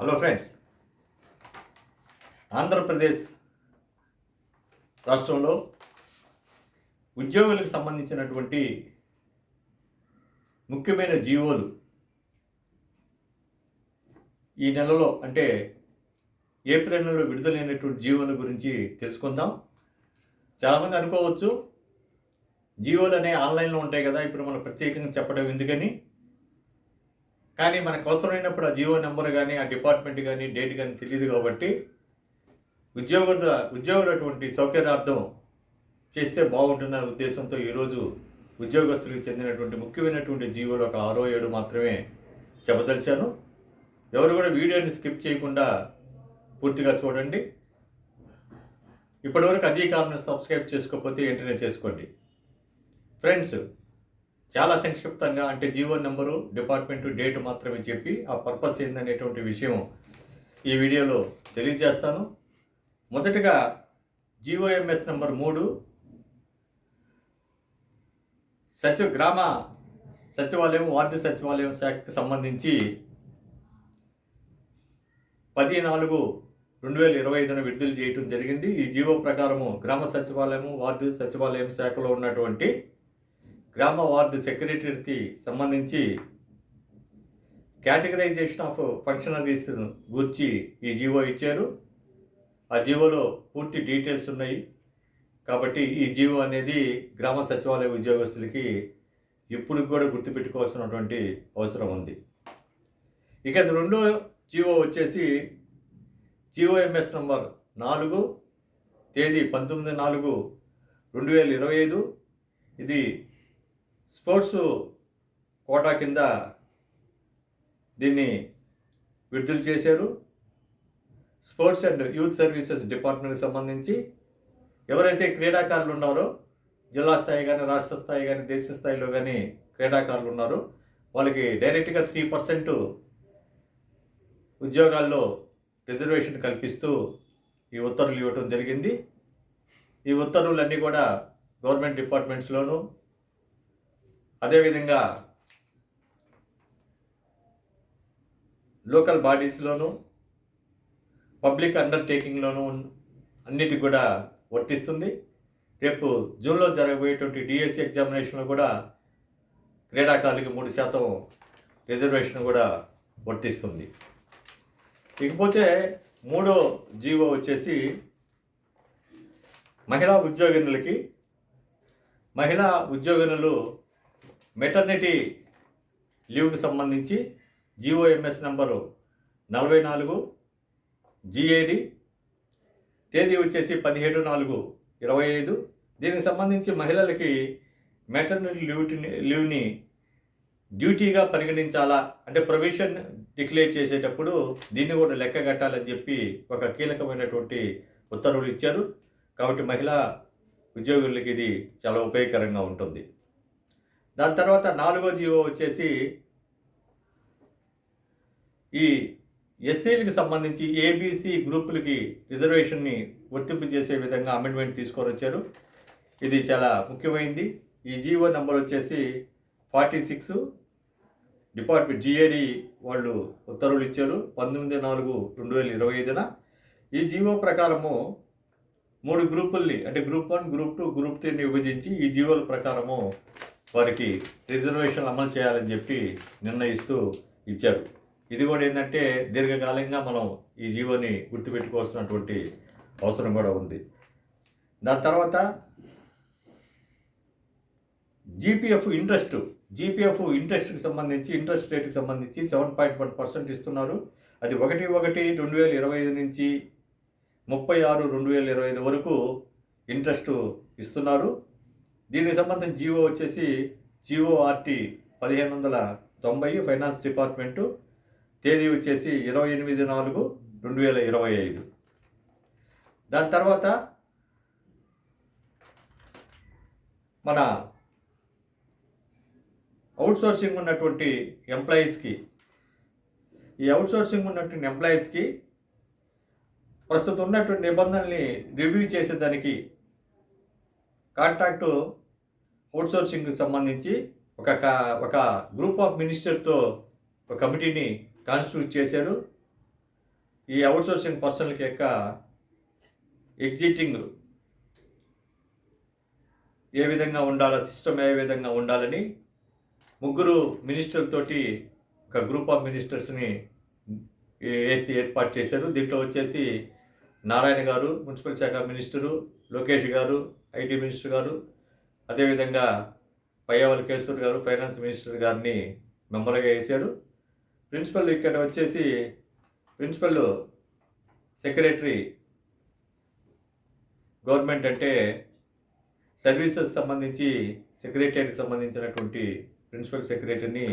Hello friends Andhra Pradesh రాష్ట్రంలో ఉద్యోగులకు సంబంధించినటువంటి ముఖ్యమైన జీవోలు ఈ నెలలో అంటే ఏప్రిల్ నెలలో విడుదలైనటువంటి జీవోల గురించి తెలుసుకుందాం. చాలామంది అనుకోవచ్చు జీవోలు అనే ఆన్లైన్లో ఉంటాయి కదా ఇప్పుడు మనం ప్రత్యేకంగా చెప్పడం ఎందుకని? కానీ మనకు అవసరమైనప్పుడు ఆ జియో నెంబర్ కానీ ఆ డిపార్ట్మెంట్ కానీ డేట్ కానీ తెలియదు కాబట్టి ఉద్యోగుల ఉద్యోగులటువంటి సౌకర్యార్థం చేస్తే బాగుంటున్న ఉద్దేశంతో ఈరోజు ఉద్యోగస్తులకు చెందినటువంటి ముఖ్యమైనటువంటి జీవోలు ఒక ఆరో ఏడు మాత్రమే చెప్పదలిచాను. ఎవరు కూడా వీడియోని స్కిప్ చేయకుండా పూర్తిగా చూడండి. ఇప్పటివరకు అజీ కామెంట్ సబ్స్క్రైబ్ చేసుకోకపోతే వెంటనే చేసుకోండి. ఫ్రెండ్స్ చాలా సంక్షిప్తంగా అంటే జీవో నెంబరు డిపార్ట్మెంట్ డేట్ మాత్రమే చెప్పి ఆ పర్పస్ ఏందనేటువంటి విషయం ఈ వీడియోలో తెలియజేస్తాను. మొదటగా జీఓఎంఎస్ నెంబర్ మూడు సచివ గ్రామ సచివాలయం వార్డు సచివాలయం శాఖకు సంబంధించి పది నాలుగు రెండు వేల ఇరవై ఐదున విడుదల చేయడం జరిగింది. ఈ జీవో ప్రకారము గ్రామ సచివాలయము వార్డు సచివాలయం శాఖలో ఉన్నటువంటి గ్రామ వార్డు సెక్రటరీకి సంబంధించి కేటగరైజేషన్ ఆఫ్ ఫంక్షనరీస్ గూర్చి ఈ జీవో ఇచ్చారు. ఆ జీవోలో పూర్తి డీటెయిల్స్ ఉన్నాయి. కాబట్టి ఈ జీవో అనేది గ్రామ సచివాలయ ఉద్యోగస్తులకి ఇప్పుడు కూడా గుర్తుపెట్టుకోవాల్సినటువంటి అవసరం ఉంది. ఇక అది రెండో జీవో వచ్చేసి జీఓఎంఎస్ నంబర్ నాలుగు తేదీ పంతొమ్మిది నాలుగు రెండు వేల ఇరవై ఐదు. ఇది స్పోర్ట్స్ కోటా కింద దీన్ని విడుదల చేశారు. స్పోర్ట్స్ అండ్ యూత్ సర్వీసెస్ డిపార్ట్మెంట్కి సంబంధించి ఎవరైతే క్రీడాకారులు ఉన్నారో జిల్లా స్థాయి కానీ రాష్ట్ర స్థాయి కానీ దేశ స్థాయిలో కానీ క్రీడాకారులు ఉన్నారో. వాళ్ళకి డైరెక్ట్గా త్రీ పర్సెంట్ ఉద్యోగాల్లో రిజర్వేషన్ కల్పిస్తూ ఈ ఉత్తర్వులు ఇవ్వటం జరిగింది. ఈ ఉత్తర్వులన్నీ కూడా గవర్నమెంట్ డిపార్ట్మెంట్స్లోనూ అదేవిధంగా లోకల్ బాడీస్లోనూ పబ్లిక్ అండర్టేకింగ్లోనూ అన్నిటికి కూడా వర్తిస్తుంది. రేపు జూన్లో జరగబోయేటువంటి డిఎస్సి ఎగ్జామినేషన్లో కూడా క్రీడాకారులకి మూడు శాతం రిజర్వేషన్ కూడా వర్తిస్తుంది. ఇకపోతే మూడో జీవో వచ్చేసి మహిళా ఉద్యోగినులకి మహిళా ఉద్యోగినులు మెటర్నిటీ లీవ్కి సంబంధించి జీఓఎంఎస్ నంబరు నలభై నాలుగు జిఏడి తేదీ వచ్చేసి పదిహేడు నాలుగు ఇరవై ఐదు. దీనికి సంబంధించి మహిళలకి మెటర్నిటీ లీవ్ని లీవ్ని డ్యూటీగా పరిగణించాలా? అంటే ప్రొవిషన్ డిక్లేర్ చేసేటప్పుడు దీన్ని కూడా లెక్క కట్టాలని చెప్పి ఒక కీలకమైనటువంటి ఉత్తర్వులు ఇచ్చారు. కాబట్టి మహిళా ఉద్యోగులకి ఇది చాలా ఉపయోగకరంగా ఉంటుంది. దాని తర్వాత నాలుగో జీవో వచ్చేసి ఈ ఎస్సీలకు సంబంధించి ఏబీసీ గ్రూపులకి రిజర్వేషన్ని వర్తింపు చేసే విధంగా అమెండ్మెంట్ తీసుకొని వచ్చారు. ఇది చాలా ముఖ్యమైనది ఈ జీవో నెంబర్ వచ్చేసి ఫార్టీ సిక్స్. డిపార్ట్మెంట్ జిఏడి వాళ్ళు ఉత్తర్వులు ఇచ్చారు. పంతొమ్మిది నాలుగు రెండు వేల ఇరవై ఐదున. ఈ జీవో ప్రకారము మూడు గ్రూపుల్ని అంటే group one group two group త్రీని విభజించి ఈ జీవోల ప్రకారము వారికి రిజర్వేషన్లు అమలు చేయాలని చెప్పి నిర్ణయిస్తూ ఇచ్చారు. ఇది కూడా ఏంటంటే దీర్ఘకాలంగా మనం ఈ జీవోని గుర్తుపెట్టుకోవాల్సినటువంటి అవసరం కూడా ఉంది. దాని తర్వాత జీపీఎఫ్ ఇంట్రెస్ట్ జీపీఎఫ్ ఇంట్రెస్ట్కి సంబంధించి ఇంట్రెస్ట్ రేట్కి సంబంధించి సెవెన్ పాయింట్ వన్ పర్సెంట్ ఇస్తున్నారు. అది ఒకటి ఒకటి రెండు వేల ఇరవై ఐదు నుంచి ముప్పై ఆరు రెండు వేల ఇరవై ఐదు వరకు ఇంట్రెస్ట్ ఇస్తున్నారు. దీనికి సంబంధించి జియో వచ్చేసి జిఓఆర్టీ పదిహేను వందల తొంభై ఫైనాన్స్ డిపార్ట్మెంటు. తేదీ వచ్చేసి ఇరవై ఎనిమిది నాలుగు రెండు వేల ఇరవై ఐదు. దాని తర్వాత మన అవుట్సోర్సింగ్ ఉన్నటువంటి ఎంప్లాయీస్కి ఈ అవుట్సోర్సింగ్ ఉన్నటువంటి ఎంప్లాయీస్కి ప్రస్తుతం ఉన్నటువంటి నిబంధనల్ని రివ్యూ చేసేదానికి కాంట్రాక్టు అవుట్సోర్సింగ్కి సంబంధించి ఒక ఒక గ్రూప్ ఆఫ్ మినిస్టర్తో ఒక కమిటీని కాన్స్టిట్యూట్ చేశారు. ఈ అవుట్సోర్సింగ్ పర్సన్లకి యొక్క ఎగ్జిటింగ్ ఏ విధంగా ఉండాలో సిస్టమ్ ఏ విధంగా ఉండాలని ముగ్గురు మినిస్టర్లతోటి ఒక గ్రూప్ ఆఫ్ మినిస్టర్స్ని ఏసీ ఏర్పాటు చేశారు. దీంట్లో వచ్చేసి నారాయణ గారు మున్సిపల్ శాఖ మినిస్టరు లోకేష్ గారు ఐటీ మినిస్టర్ గారు అదేవిధంగా పయ్యావల్ కేశవర్ గారు ఫైనాన్స్ మినిస్టర్ గారిని మెంబర్గా వేశారు. ప్రిన్సిపల్ ఇక్కడ వచ్చేసి ప్రిన్సిపల్ సెక్రటరీ గవర్నమెంట్ అంటే సర్వీసెస్ సంబంధించి సెక్రటరియట్కి సంబంధించినటువంటి ప్రిన్సిపల్ సెక్రటరీని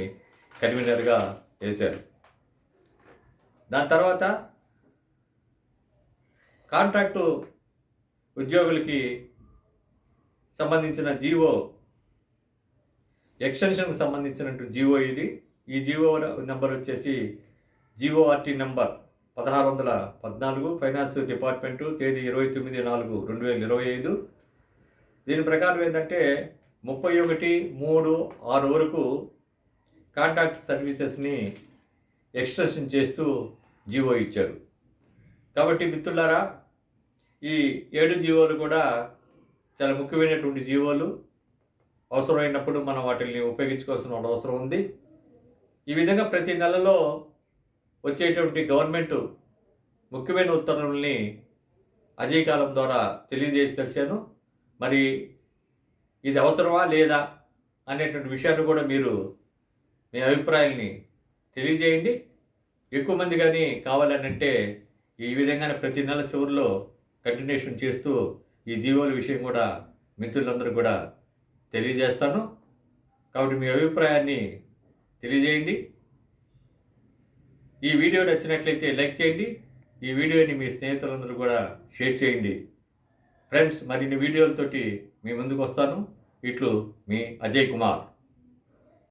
కన్వీనర్గా వేశారు. దాని తర్వాత కాంట్రాక్టు ఉద్యోగులకి సంబంధించిన జీవో. ఎక్స్టెన్షన్కి సంబంధించినట్టు జీవో ఇది. ఈ జీవో నెంబర్ వచ్చేసి జీఓఆర్టీ నెంబర్ పదహారు వందల పద్నాలుగు ఫైనాన్స్ డిపార్ట్మెంటు తేదీ ఇరవై తొమ్మిది నాలుగు రెండు వేల ఇరవై ఐదు. దీని ప్రకారం ఏంటంటే ముప్పై ఒకటి మూడు ఆరు వరకు కాంట్రాక్ట్ సర్వీసెస్ని ఎక్స్టెన్షన్ చేస్తూ జీవో ఇచ్చారు. కాబట్టి మిత్రులారా ఈ ఏడు జీవోలు కూడా చాలా ముఖ్యమైనటువంటి జీవోలు. అవసరమైనప్పుడు మనం వాటిని ఉపయోగించుకోవాల్సిన అవసరం ఉంది. ఈ విధంగా ప్రతి నెలలో వచ్చేటువంటి గవర్నమెంట్ ముఖ్యమైన ఉత్తర్వుల్ని అజయకాలం ద్వారా తెలియజేసి తెలిసాను. మరి ఇది అవసరమా లేదా అనేటువంటి విషయాన్ని కూడా మీరు మీ అభిప్రాయాల్ని తెలియజేయండి. ఎక్కువ మంది కానీ కావాలని అంటే ఈ విధంగానే ప్రతి నెల చివరిలో కంటిన్యూషన్ చేస్తూ ఈ జీవోల విషయం కూడా మిత్రులందరూ కూడా తెలియజేస్తాను. కాబట్టి మీ అభిప్రాయాన్ని తెలియజేయండి. ఈ వీడియో నచ్చినట్లయితే లైక్ చేయండి. ఈ వీడియోని మీ స్నేహితులందరూ కూడా షేర్ చేయండి. ఫ్రెండ్స్ మరిన్ని వీడియోలతోటి మీ ముందుకు వస్తాను. ఇట్లు మీ అజయ్ కుమార్.